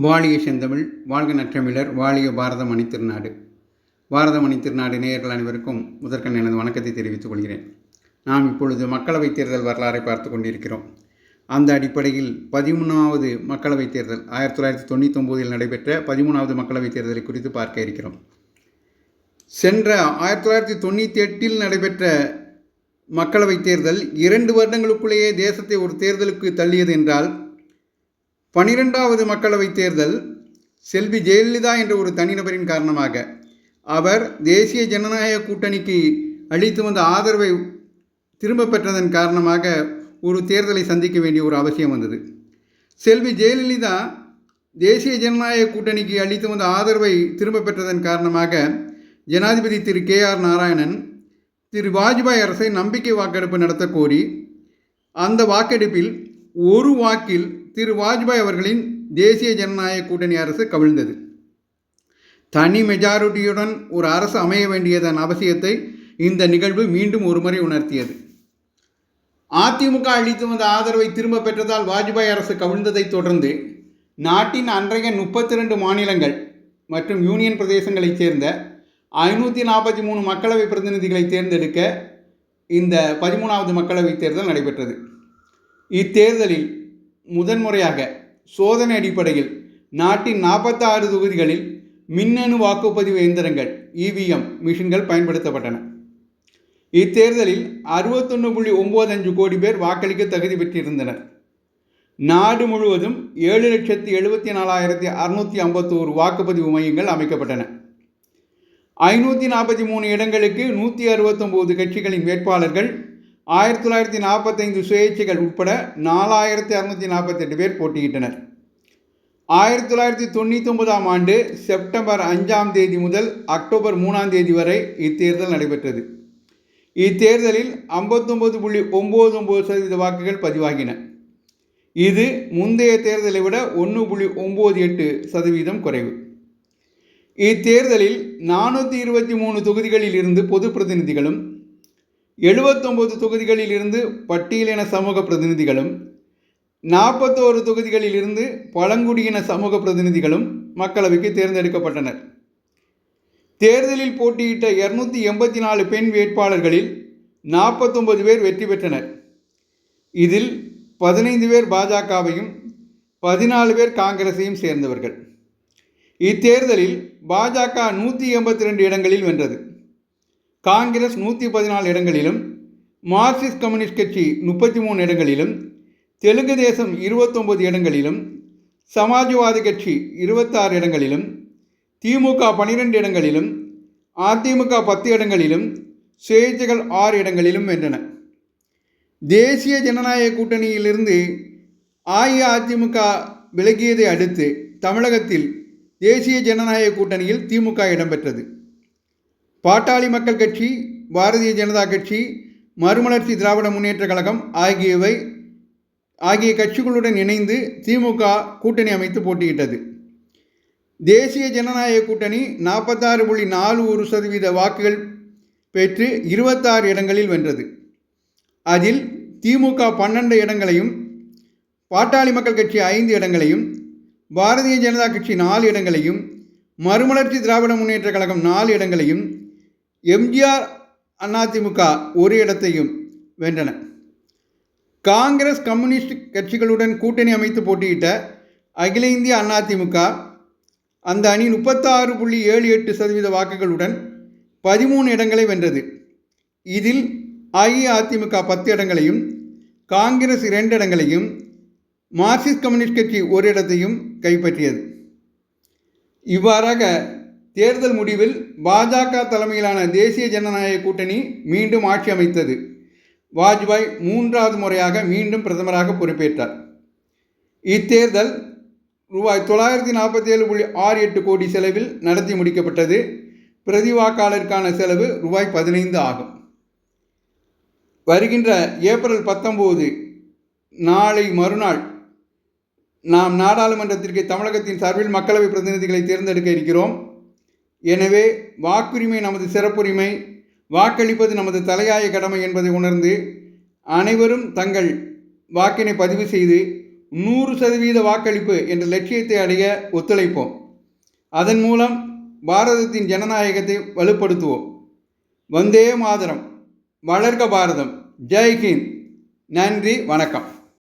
வாழிய செந்தமிழ் வாழ்க நற்றமிழர் வாழிய பாரத மணித்திருநாடு பாரத மணித்திருநாடு நேயர்கள் அனைவருக்கும் முதற்கண் எனது வணக்கத்தை தெரிவித்துக் கொள்கிறேன். நாம் இப்பொழுது மக்களவைத் தேர்தல் வரலாறை பார்த்து கொண்டிருக்கிறோம். அந்த அடிப்படையில் பதிமூணாவது மக்களவைத் தேர்தல் ஆயிரத்தி தொள்ளாயிரத்தி தொண்ணூற்றி ஒம்போதில் நடைபெற்ற பதிமூணாவது மக்களவைத் தேர்தலை குறித்து பார்க்க இருக்கிறோம். சென்ற ஆயிரத்தி தொள்ளாயிரத்தி தொண்ணூற்றி எட்டில் நடைபெற்ற மக்களவைத் தேர்தல் இரண்டு வருடங்களுக்குள்ளேயே தேசத்தை ஒரு தேர்தலுக்கு தள்ளியது என்றால் பனிரெண்டாவது மக்களவைத் தேர்தல் செல்வி ஜெயலலிதா என்ற ஒரு தனிநபரின் காரணமாக அவர் தேசிய ஜனநாயக கூட்டணிக்கு அளித்து வந்த ஆதரவை திரும்ப பெற்றதன் காரணமாக ஒரு தேர்தலை சந்திக்க வேண்டிய ஒரு அவசியம் வந்தது. செல்வி ஜெயலலிதா தேசிய ஜனநாயக கூட்டணிக்கு அளித்து வந்த ஆதரவை திரும்ப பெற்றதன் காரணமாக ஜனாதிபதி திரு கே ஆர் நாராயணன் திரு வாஜ்பாய் அரசை நம்பிக்கை வாக்கெடுப்பு நடத்த கோரி அந்த வாக்கெடுப்பில் ஒரு வாக்கில் திரு வாஜ்பாய் அவர்களின் தேசிய ஜனநாயக கூட்டணி அரசு கவிழ்ந்தது. தனி மெஜாரிட்டியுடன் ஒரு அரசு அமைய வேண்டியதன் அவசியத்தை இந்த நிகழ்வு மீண்டும் ஒருமுறை உணர்த்தியது. அதிமுக அளித்து வந்த ஆதரவை திரும்ப பெற்றதால் வாஜ்பாய் அரசு கவிழ்ந்ததைத் தொடர்ந்து நாட்டின் அன்றைய முப்பத்தி ரெண்டு மாநிலங்கள் மற்றும் யூனியன் பிரதேசங்களைச் சேர்ந்த ஐநூற்றி நாற்பத்தி மூணு மக்களவை பிரதிநிதிகளை தேர்ந்தெடுக்க இந்த பதிமூணாவது மக்களவைத் தேர்தல் நடைபெற்றது. இத்தேர்தலில் முதன்முறையாக சோதனை அடிப்படையில் நாட்டின் நாற்பத்தாறு தொகுதிகளில் மின்னணு வாக்குப்பதிவு இயந்திரங்கள் இவிஎம் மிஷின்கள் பயன்படுத்தப்பட்டன. இத்தேர்தலில் அறுபத்தொன்று புள்ளி ஒம்பது அஞ்சு கோடி பேர் வாக்களிக்க தகுதி பெற்றிருந்தனர். நாடு முழுவதும் ஏழு லட்சத்தி எழுபத்தி நாலாயிரத்தி அறுநூற்றி ஐம்பத்தோரு வாக்குப்பதிவு மையங்கள் அமைக்கப்பட்டன. ஐநூற்றி நாற்பத்தி மூணு இடங்களுக்கு நூற்றி அறுபத்தொம்போது கட்சிகளின் வேட்பாளர்கள் ஆயிரத்தி தொள்ளாயிரத்தி நாற்பத்தைந்து சுயேட்சைகள் உட்பட நாலாயிரத்தி அறுநூற்றி நாற்பத்தெட்டு பேர் போட்டியிட்டனர். ஆயிரத்தி தொள்ளாயிரத்தி தொண்ணூற்றி ஒன்பதாம் ஆண்டு செப்டம்பர் அஞ்சாம் தேதி முதல் அக்டோபர் மூணாம் தேதி வரை இத்தேர்தல் நடைபெற்றது. இத்தேர்தலில் ஐம்பத்தொம்பது புள்ளி ஒம்பது ஒம்பது சதவீத வாக்குகள் பதிவாகின. இது முந்தைய தேர்தலை விட ஒன்று புள்ளி ஒம்பது எட்டு சதவீதம் குறைவு. இத்தேர்தலில் நானூற்றி இருபத்தி மூணு தொகுதிகளில் இருந்து பொது பிரதிநிதிகளும் எழுபத்தொம்பது தொகுதிகளில் இருந்து பட்டியலின சமூக பிரதிநிதிகளும் நாற்பத்தோரு தொகுதிகளில் இருந்து பழங்குடியின சமூக பிரதிநிதிகளும் மக்களவைக்கு தேர்ந்தெடுக்கப்பட்டனர். தேர்தலில் போட்டியிட்ட இருநூத்தி எண்பத்தி நாலு பெண் வேட்பாளர்களில் நாற்பத்தொம்பது பேர் வெற்றி பெற்றனர். இதில் பதினைந்து பேர் பாஜகவையும் பதினாலு பேர் காங்கிரஸையும் சேர்ந்தவர்கள். இத்தேர்தலில் பாஜக நூற்றி எண்பத்தி ரெண்டு இடங்களில் வென்றது. காங்கிரஸ் நூற்றி பதினாலு இடங்களிலும் மார்க்சிஸ்ட் கம்யூனிஸ்ட் கட்சி முப்பத்தி மூணு இடங்களிலும் தெலுங்கு தேசம் இருபத்தொம்பது இடங்களிலும் சமாஜ்வாதி கட்சி இருபத்தாறு இடங்களிலும் திமுக பனிரெண்டு இடங்களிலும் அதிமுக பத்து இடங்களிலும் சுயேட்சைகள் ஆறு இடங்களிலும் வென்றன. தேசிய ஜனநாயக கூட்டணியிலிருந்து அஇஅதிமுக விலகியதை அடுத்து தமிழகத்தில் தேசிய ஜனநாயக கூட்டணியில் திமுக இடம்பெற்றது. பாட்டாளி மக்கள் கட்சி பாரதிய ஜனதா கட்சி மறுமலர்ச்சி திராவிட முன்னேற்ற கழகம் ஆகியவை ஆகிய கட்சிகளுடன் இணைந்து திமுக கூட்டணி அமைத்து போட்டியிட்டது. தேசிய ஜனநாயக கூட்டணி நாற்பத்தாறு புள்ளி நாலு ஒரு சதவீத வாக்குகள் பெற்று இருபத்தாறு இடங்களில் வென்றது. அதில் திமுக பன்னெண்டு இடங்களையும் பாட்டாளி மக்கள் கட்சி ஐந்து இடங்களையும் பாரதிய ஜனதா கட்சி நாலு இடங்களையும் மறுமலர்ச்சி திராவிட முன்னேற்ற கழகம் நாலு இடங்களையும் எம்ஜிஆர் அதிமுக ஒரு இடத்தையும் வென்றன. காங்கிரஸ் கம்யூனிஸ்ட் கட்சிகளுடன் கூட்டணி அமைத்து போட்டியிட்ட அகில இந்திய அதிமுக அந்த அணி முப்பத்தாறு புள்ளி ஏழு எட்டு சதவீத வாக்குகளுடன் பதிமூணு இடங்களை வென்றது. இதில் அஇஅதிமுக பத்து இடங்களையும் காங்கிரஸ் இரண்டு இடங்களையும் மார்க்சிஸ்ட் கம்யூனிஸ்ட் கட்சி ஒரு இடத்தையும் கைப்பற்றியது. இவ்வாறாக தேர்தல் முடிவில் பாஜக தலைமையிலான தேசிய ஜனநாயக கூட்டணி மீண்டும் ஆட்சி அமைத்தது. வாஜ்பாய் மூன்றாவது முறையாக மீண்டும் பிரதமராக பொறுப்பேற்றார். இத்தேர்தல் ரூபாய் தொள்ளாயிரத்தி நாற்பத்தி ஏழு புள்ளி ஆறு எட்டு கோடி செலவில் நடத்தி முடிக்கப்பட்டது. பிரதி வாக்காளருக்கான செலவு ரூபாய் பதினைந்து ஆகும். வருகின்ற ஏப்ரல் பத்தொம்போது நாளை மறுநாள் நாம் நாடாளுமன்றத்திற்கு தமிழகத்தின் சார்பில் மக்களவை பிரதிநிதிகளை தேர்ந்தெடுக்க இருக்கிறோம். எனவே வாக்குரிமை நமது சிறப்புரிமை வாக்களிப்பது நமது தலையாய கடமை என்பதை உணர்ந்து அனைவரும் தங்கள் வாக்கினை பதிவு செய்து நூறு சதவீத வாக்களிப்பு என்ற லட்சியத்தை அடைய ஒத்துழைப்போம். அதன் மூலம் பாரதத்தின் ஜனநாயகத்தை வலுப்படுத்துவோம். வந்தே மாதரம். வளர்க பாரதம். ஜெய் ஹிந்த். நன்றி. வணக்கம்.